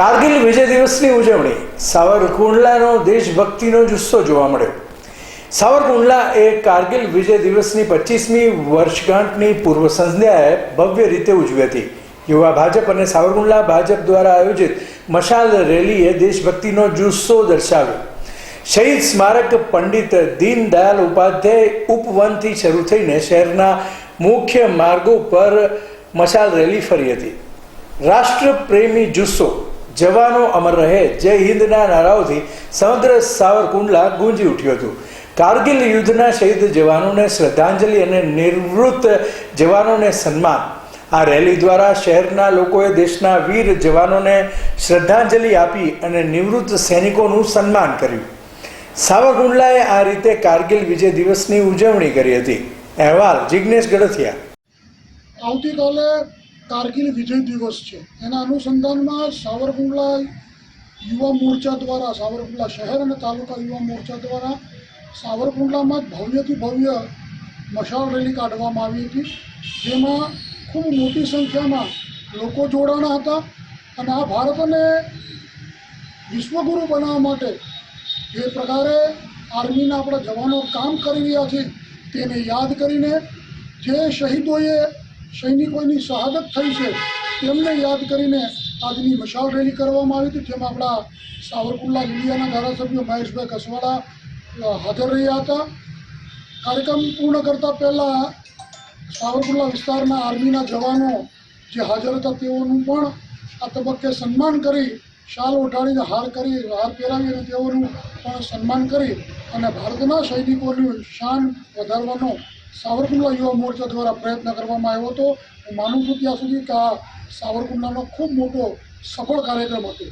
કારગિલ વિજય દિવસની ઉજવણી. સાવરકુંડલાનો દેશભક્તિનો જુસ્સો જોવા મળ્યો. સાવરકુંડલા એ કારગિલ વિજય દિવસની પચીસમી વર્ષગાંઠની પૂર્વ સંધ્યાએ ભવ્ય રીતે ઉજવી હતી. યુવા ભાજપ અને સાવરકુંડલા ભાજપ દ્વારા આયોજિત મશાલ રેલીએ દેશભક્તિનો જુસ્સો દર્શાવ્યો. શહીદ સ્મારક પંડિત દીનદયાલ ઉપાધ્યાય ઉપવનથી શરૂ થઈને શહેરના મુખ્ય માર્ગો પર મશાલ રેલી ફરી હતી. રાષ્ટ્રપ્રેમી જુસ્સો જવાનો અમર રહે. જય હિન્દના નારાઓથી સમગ્ર સાવરકુંડલા ગુંજી ઉઠ્યું હતું. કારગિલ યુદ્ધના શહીદ જવાનોને શ્રદ્ધાંજલિ અને નિવૃત્ત જવાનોને સન્માન. આ રેલી દ્વારા શહેરના લોકોએ દેશના વીર જવાનોને શ્રદ્ધાંજલિ આપી અને નિવૃત્ત સૈનિકોનું સન્માન કર્યું. સાવરકુંડલાએ આ રીતે કારગિલ વિજય દિવસની ઉજવણી કરી હતી. અહેવાલ જિજ્ઞેશ ગડથિયા આવતીકાલે કારગિલ વિજય દિવસ છે. એના અનુસંધાનમાં સાવરકુંડલા યુવા મોરચા દ્વારા, સાવરકુંડલા શહેર અને તાલુકા યુવા મોરચા દ્વારા સાવરકુંડલામાં ભવ્યથી ભવ્ય મશાલ રેલી કાઢવામાં આવી હતી. જેમાં ખૂબ મોટી સંખ્યામાં લોકો જોડાણા હતા અને આ ભારતને વિશ્વગુરુ બનાવવા માટે જે પ્રકારે આર્મીના આપણા જવાનો કામ કરી રહ્યા છે તેને યાદ કરીને જે શહીદોએ સૈનિકોની શહાદત થઈ છે. તેમને યાદ કરીને આજની મશાલ રેલી કરવામાં આવી હતી, જેમાં આપણા સાવરકુંડલા ઇન્ડિયાના ધારાસભ્ય મહેશભાઈ કસવાડા હાજર રહ્યા હતા. કાર્યક્રમ પૂર્ણ કરતાં પહેલાં સાવરકુંડલા વિસ્તારના આર્મીના જવાનો જે હાજર હતા, તેઓનું પણ આ તબક્કે સન્માન કરી, શાલ ઉઠાડીને હાર કરી, હાર પહેરાવી અને તેઓનું પણ સન્માન કરી અને ભારતના સૈનિકોની શાન વધારવાનો સાવરકુંડલા યુવા મોરચા દ્વારા પ્રયત્ન કરવામાં આવ્યો હતો. હું માનું છું ત્યાં સુધી કે આ સાવરકુંડલાનો ખૂબ મોટો સફળ કાર્યક્રમ હતો.